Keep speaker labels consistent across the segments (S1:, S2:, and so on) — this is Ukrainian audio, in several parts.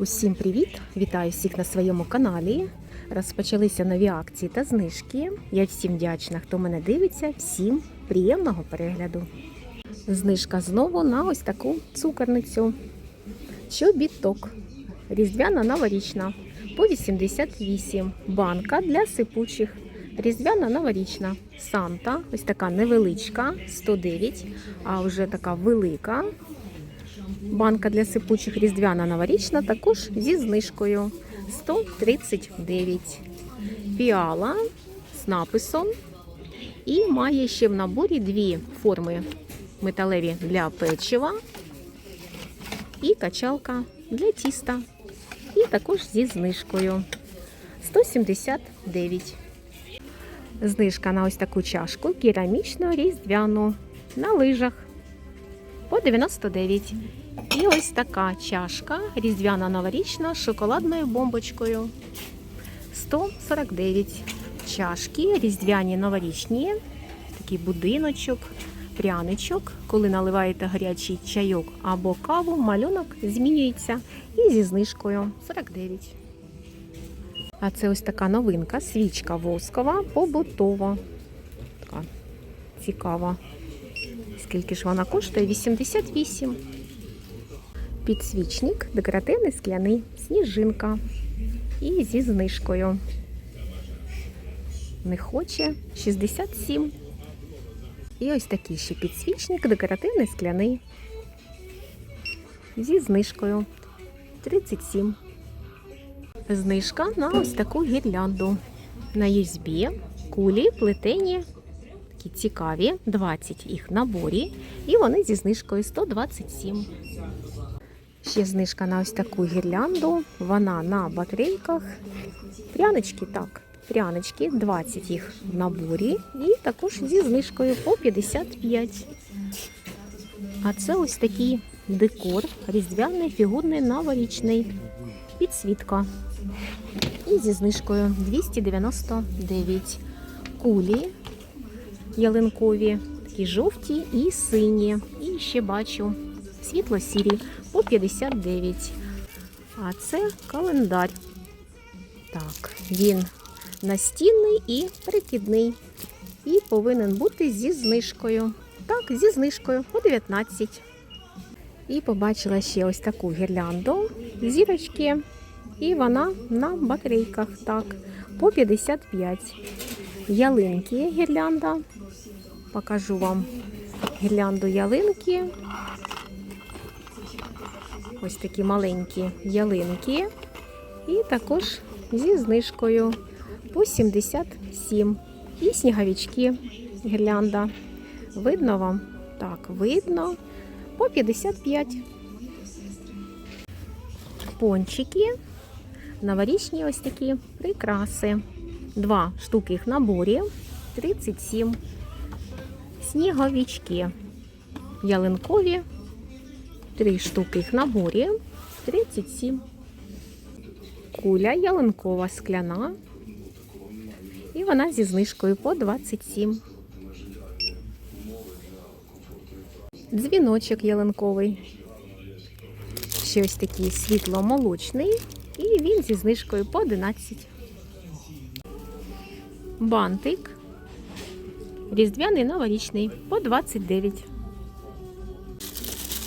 S1: Усім привіт! Вітаю всіх на своєму каналі. Розпочалися нові акції та знижки. Я всім вдячна, хто мене дивиться. Всім приємного перегляду. Знижка знову на ось таку цукерницю. Чобіток. Різдвяна новорічна по 88. Банка для сипучих. Різдвяна новорічна. Санта, ось така невеличка, 109, а вже така велика Банка для сипучих різдвяна новорічна також зі знижкою 139. Піала з написом. І має ще в наборі дві форми металеві для печива і качалка для тіста. І також зі знижкою 179. Знижка на ось таку чашку керамічну різдвяну на лижах по 99. І ось така чашка різдвяна новорічна з шоколадною бомбочкою. 149 чашки різдвяні новорічні. Такий будиночок, пряничок. Коли наливаєте гарячий чайок або каву, малюнок змінюється і зі знижкою 49. А це ось така новинка, свічка воскова, побутова. Така цікава. Скільки ж вона коштує? 88. Підсвічник, декоративний скляний, сніжинка. І зі знижкою. Не хоче 67. І ось такий ще підсвічник, декоративний скляний. Зі знижкою 37. Знижка на ось таку гірлянду. На USB, кулі, плетені такі цікаві, 20 їх в наборі, і вони зі знижкою 127. Ще знижка на ось таку гірлянду. Вона на батарейках. Прянички, так, прянички, 20 їх в наборі, і також зі знижкою по 55. А це ось такий декор, різдвяний, фігурний, новорічний, підсвітка. І зі знижкою 299 кулі ялинкові, такі жовті і сині. І ще бачу світло-сірі по 59. А це календар. Так, він настінний і прикидний. І повинен бути зі знижкою. Так, зі знижкою по 19. І побачила ще ось таку гірлянду зірочки. І вона на батарейках. Так, по 55. Ялинки гірлянда покажу вам гірлянду ялинки. Ось такі маленькі ялинки. І також зі знижкою по 77. І сніговички гірлянда. Видно вам? Так, видно. По 55. Пончики. Новорічні ось такі прикраси. Два штуки їх наборі. 37 сніговички. Ялинкові. Три штуки їх в наборі. 37. Куля ялинкова скляна. І вона зі знижкою по 27. Дзвіночок ялинковий. Ще ось такий світло-молочний. І він зі знижкою по 11. Бантик. Різдвяний новорічний по 29.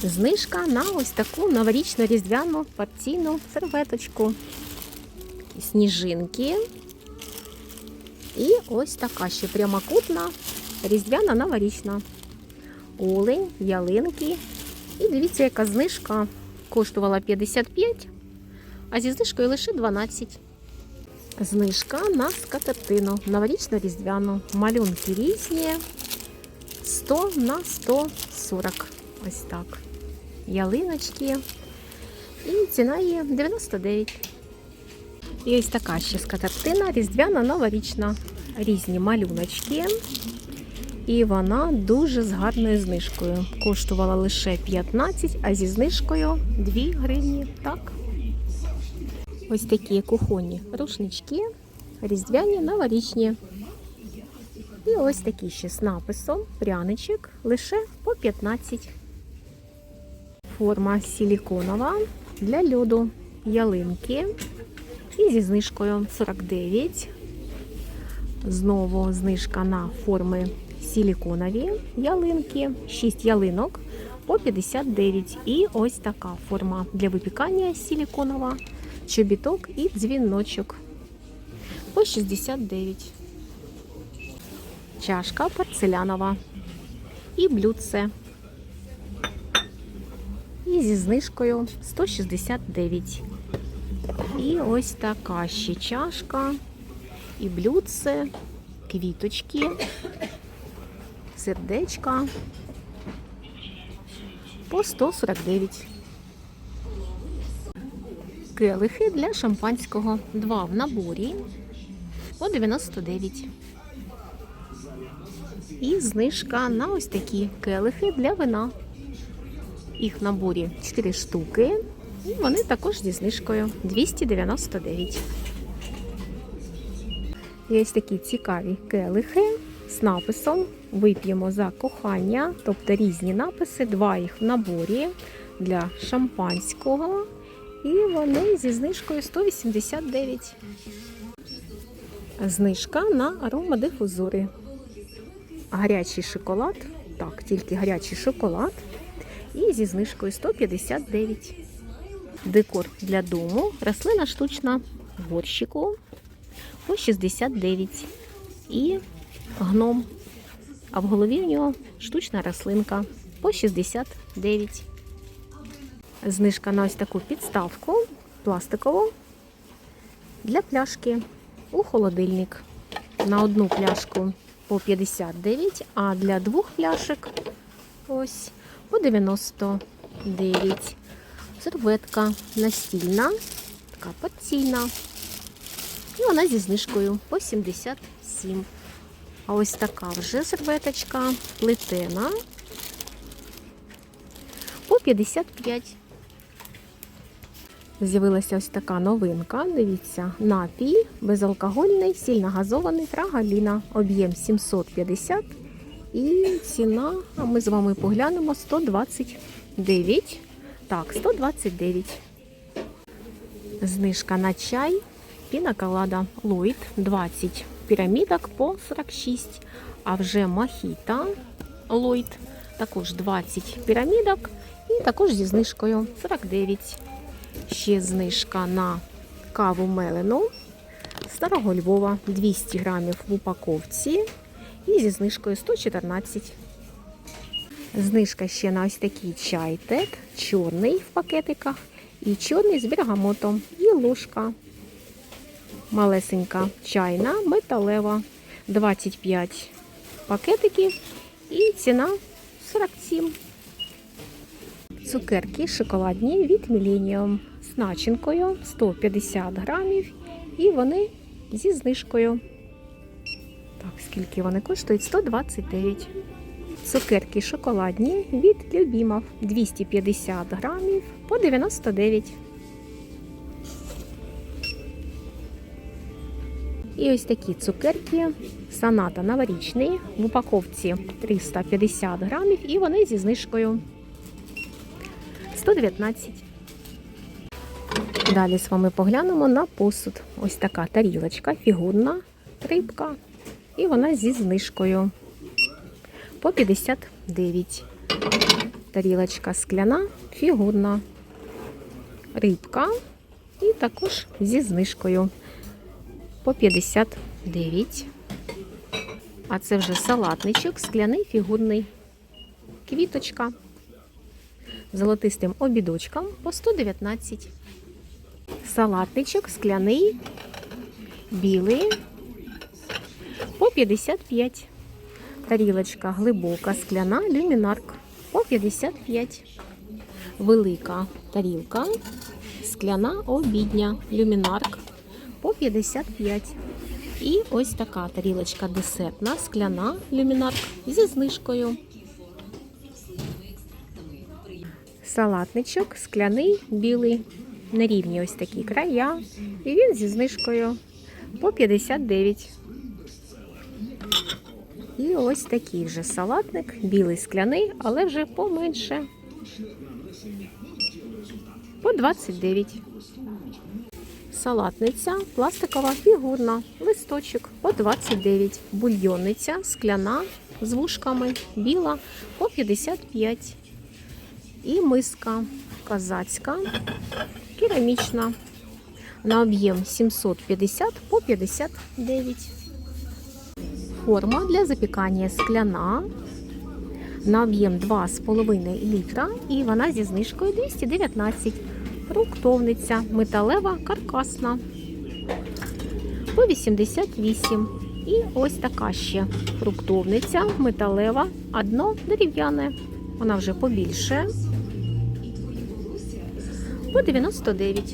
S1: Знижка на ось таку новорічну різдвяну порційну серветочку. Сніжинки. І ось така ще прямокутна різдвяна новорічна. Олень, ялинки. І дивіться, яка знижка коштувала 55, а зі знижкою лише 12. Знижка на скатертину новорічно різдвяну. Малюнки різні. 100 на 140. Ось так. Ялиночки. І ціна є 99. І ось така ще скатертина, різдвяна новорічна. Різні малюночки. І вона дуже з гарною знижкою. Коштувала лише 15, а зі знижкою 2 гривні. Так. Ось такі кухонні рушнички, різдвяні, новорічні. І ось такі ще з написом пряничок лише по 15. Форма силіконова для льоду. ялинки. І зі знижкою 49. Знову знижка на форми силіконові ялинки. 6 ялинок по 59. І ось така форма для випікання силіконова, чобіток і дзвіночок по 69. Чашка порцелянова і блюдце. І зі знижкою 169. І ось така ще чашка, і блюдце, квіточки, сердечка по 149. Келихи для шампанського. Два в наборі по 99. І знижка на ось такі келихи для вина. Їх наборі 4 штуки. І вони також зі знижкою 299. Є такі цікаві келихи з написом Вип'ємо за кохання, тобто різні написи, два їх в наборі для шампанського. І вони зі знижкою 189. Знижка на аромадифузори. Гарячий шоколад. Так, тільки гарячий шоколад. І зі знижкою 159. Декор для дому. Рослина штучна в горщику по 69. І гном. А в голові у нього штучна рослинка по 69. Знижка на ось таку підставку пластикову для пляшки у холодильник. На одну пляшку по 59, а для двох пляшок ось по 99. Серветка настільна, така порційна. І вона зі знижкою по 77. А ось така вже серветочка плетена по 55. З'явилася ось така новинка. Дивіться, напій безалкогольний, сильногазований трагаліна. Об'єм 750 і ціна, а ми з вами поглянемо 129. Так, 129. Знижка на чай. Пінаколада Ллойд 20 пірамідок по 46. А вже мохіта Ллойд також 20 пірамідок і також зі знижкою 49. Ще знижка на каву мелену Старого Львова 200 грамів в упаковці і зі знижкою 114. Знижка ще на ось такий чай тет, чорний в пакетиках і чорний з бергамотом. І ложка. Малесенька чайна, металева, 25 пакетиків і ціна 47. Цукерки шоколадні від Millennium з начинкою 150 грамів. І вони зі знижкою. Так, скільки вони коштують? 129. Цукерки шоколадні від Любімов 250 грамів по 99. І ось такі цукерки Саната новорічний в упаковці 350 грамів, і вони зі знижкою 119. Далі з вами поглянемо на посуд. Ось така тарілочка, фігурна рибка. І вона зі знижкою по 59. Тарілочка скляна, фігурна рибка. І також зі знижкою по 59. А це вже салатничок, скляний фігурний. Квіточка. Золотистим обідочком по 119. Салатничок скляний, білий по 55. Тарілочка глибока, скляна, люмінарк по 55. Велика тарілка, скляна обідня, люмінарк по 55. І ось така тарілочка десертна, скляна, люмінарк зі знижкою. Салатничок, скляний, білий, нерівні ось такі края. І він зі знижкою по 59. І ось такий вже салатник, білий скляний, але вже поменше. По 29. Салатниця, пластикова, фігурна, листочок по 29. Бульйонниця, скляна з вушками, біла по 55. І миска казацька, керамічна. На об'єм 750 по 59. Форма для запікання скляна. На об'єм 2,5 літра. І вона зі знижкою 219. Фруктовниця металева каркасна по 88. І ось така ще фруктовниця металева, одно дерев'яне. Вона вже побільше. По 99.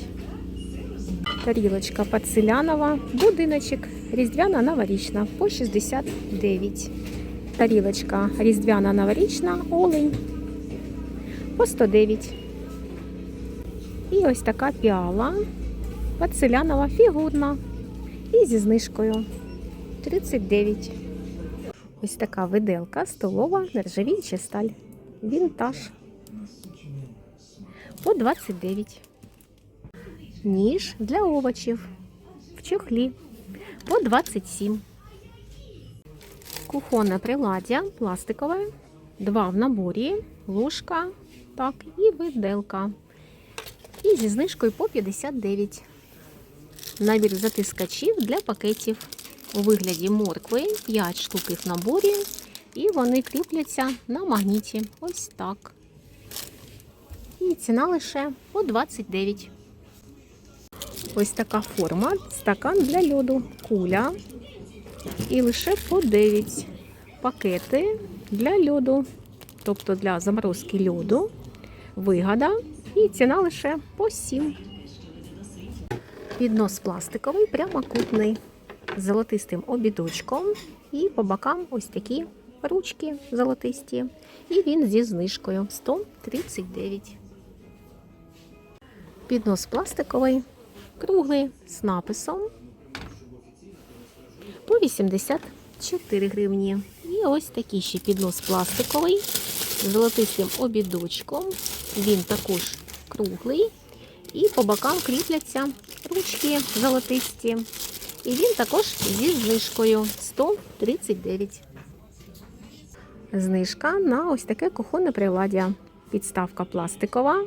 S1: Тарілочка порцелянова, будиночок, різдвяна новорічна по 69. Тарілочка різдвяна новорічна, олень по 109. І ось така піала порцелянова фігурна. І зі знижкою 39. Ось така виделка столова, нержавіюча сталь. Вінтаж. По 29. Ніж для овочів. В чохлі. По 27. Кухонне приладдя пластикове. Два в наборі. Ложка. Так, і виделка. І зі знижкою по 59. Набір затискачів для пакетів у вигляді моркви, 5 штук в наборі, і вони кріпляться на магніті. Ось так. І ціна лише по 29. Ось така форма, стакан для льоду, куля. І лише по 9 пакети для льоду, тобто для заморозки льоду, вигада. І ціна лише по 7. Піднос пластиковий, прямокутний, з золотистим обідочком. І по бокам ось такі ручки золотисті. І він зі знижкою 139. Піднос пластиковий, круглий з написом по 84 гривні. І ось такий ще піднос пластиковий з золотистим обідочком. Він також круглий. І по бокам кріпляться ручки золотисті. І він також зі знижкою 139. Знижка на ось таке кухонне приладдя. Підставка пластикова,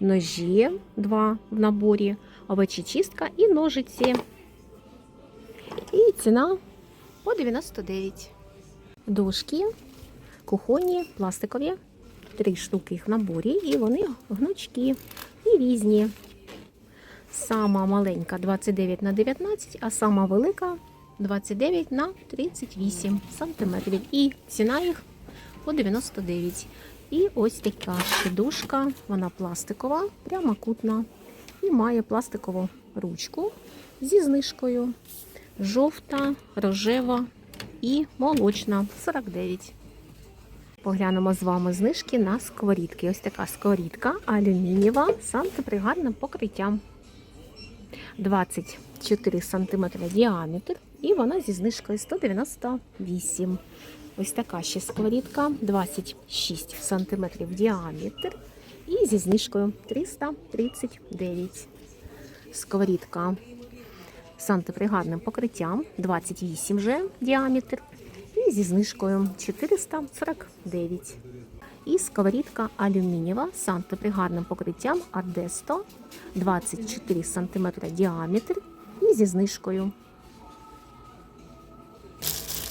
S1: ножі два в наборі, овочечистка і ножиці. І ціна по 99. Дошки кухонні, пластикові. Три штуки їх в наборі, і вони гнучкі і різні. Сама маленька 29 на 19, а сама велика 29 на 38 сантиметрів. І ціна їх по 99. І ось така дошка, вона пластикова, прямокутна. І має пластикову ручку зі знижкою. Жовта, рожева і молочна 49. Поглянемо з вами знижки на сковорідки. Ось така сковорідка алюмінієва з антипригарним покриттям. 24 см діаметр, і вона зі знижкою 198. Ось така ще сковорідка 26 см діаметр і зі знижкою 339. Сковорідка з антипригарним покриттям 28 вже діаметр і зі знижкою 449. І сковорідка алюмінієва з антипригарним покриттям Ардесто 24 см діаметр і зі знижкою.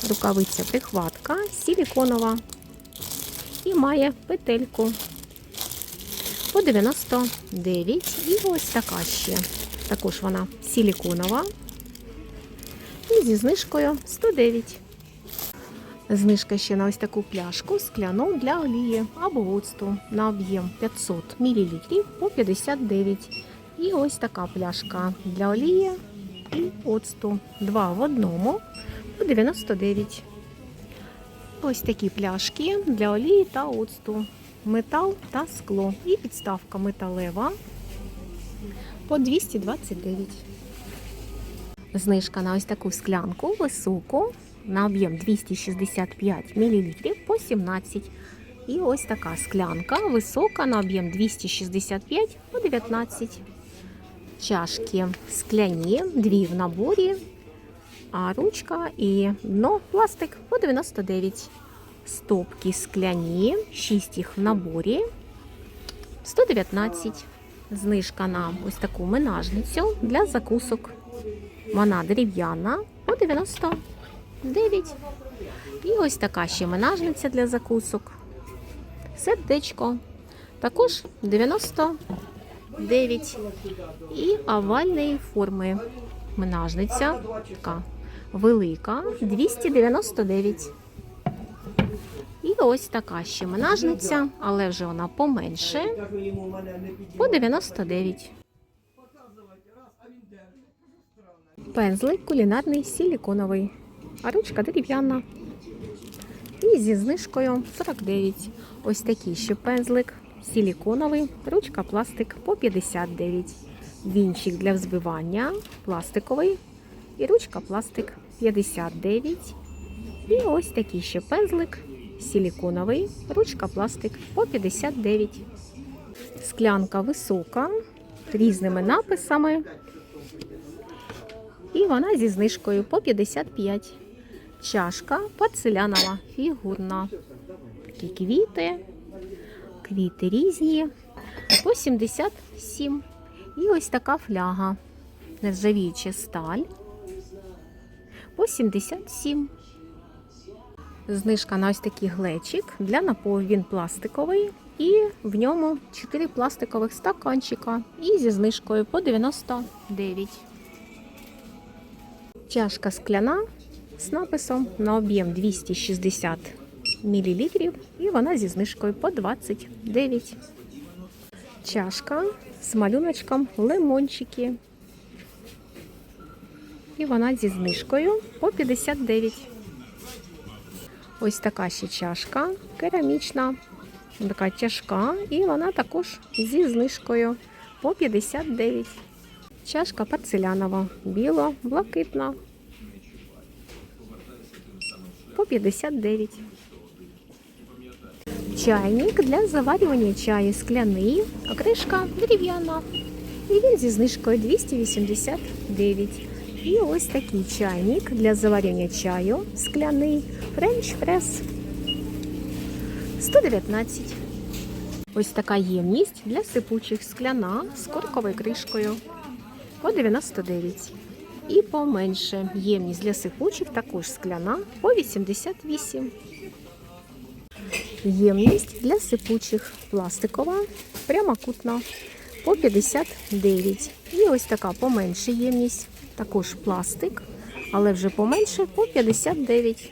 S1: Рукавиця прихватка силіконова і має петельку по 99. І ось така ще. Також вона силіконова і зі знижкою 109. Знижка ще на ось таку пляшку скляну для олії або оцту на об'єм 500 мл по 59. І ось така пляшка для олії і оцту. Два в одному по 99. Ось такі пляшки для олії та оцту. Метал та скло. І підставка металева по 229. Знижка на ось таку склянку високу на об'єм 265 мл по 17. І ось така склянка висока на об'єм 265 по 19. Чашки скляні, дві в наборі, а ручка і дно пластик по 99. Стопки скляні, 6 їх в наборі. 119. Знижка на ось таку менажницю для закусок. Вона дерев'яна по 99. І ось така ще менажниця для закусок. Сердечко. Також 99. І овальної форми менажниця. Така велика 299. І ось така ще менажниця, але вже вона поменше. По 99. Пензлик кулінарний силіконовий, а ручка дерев'яна. І зі знижкою 49. Ось такий ще пензлик силіконовий, ручка пластик по 59. Вінчик для взбивання пластиковий і ручка пластик 59. І ось такий ще пензлик силіконовий, ручка пластик по 59. Склянка висока, різними написами. І вона зі знижкою по 55. Чашка порцелянова, фігурна. Такі квіти. Квіти різні. По 77. І ось така фляга. Нержавіюча сталь. По 77. Знижка на ось такий глечик. Для напою він пластиковий. І в ньому 4 пластикових стаканчика. І зі знижкою по 99. Чашка скляна з написом на об'єм 260 мл. І вона зі знижкою по 29. Чашка з малюночком лимончики. І вона зі знижкою по 59. Ось така ще чашка керамічна, така тяжка, і вона також зі знижкою по 59. Чашка порцелянова, біла, блакитна. По 59. Чайник для заварювання чаю скляний, а кришка дерев'яна. І він зі знижкою 289. І ось такий чайник для заварювання чаю скляний. French Press. 119. Ось така ємність для сипучих. Скляна з корковою кришкою. По 99. І поменше. Ємність для сипучих також скляна. По 88. Ємність для сипучих. Пластикова, прямокутна. По 59. І ось така поменше ємність, також пластик, але вже поменше по 59.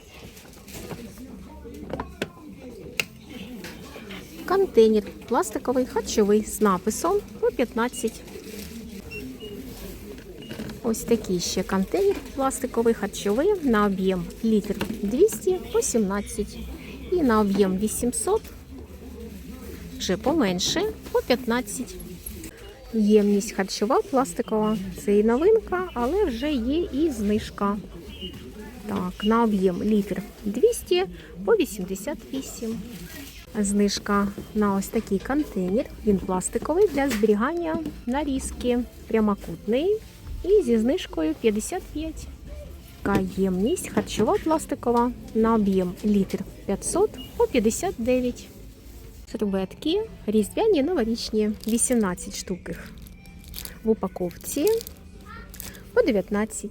S1: Контейнер пластиковий харчовий з написом по 15. Ось такий ще контейнер пластиковий харчовий на об'єм літр 200 по 17. І на об'єм 800 вже поменше по 15. Ємність харчова пластикова. Це і новинка, але вже є і знижка. Так, на об'єм літр 200 по 88. Знижка на ось такий контейнер. Він пластиковий для зберігання нарізки. Прямокутний. І зі знижкою 55. Така ємність харчова пластикова на об'єм літр 500 по 59. Серветки різдвяні новорічні 18 штук їх в упаковці по 19.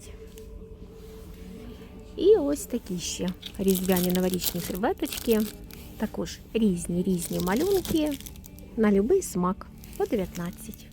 S1: І ось такі ще різдвяні новорічні серветочки. Також різні різні малюнки на будь-який смак по 19.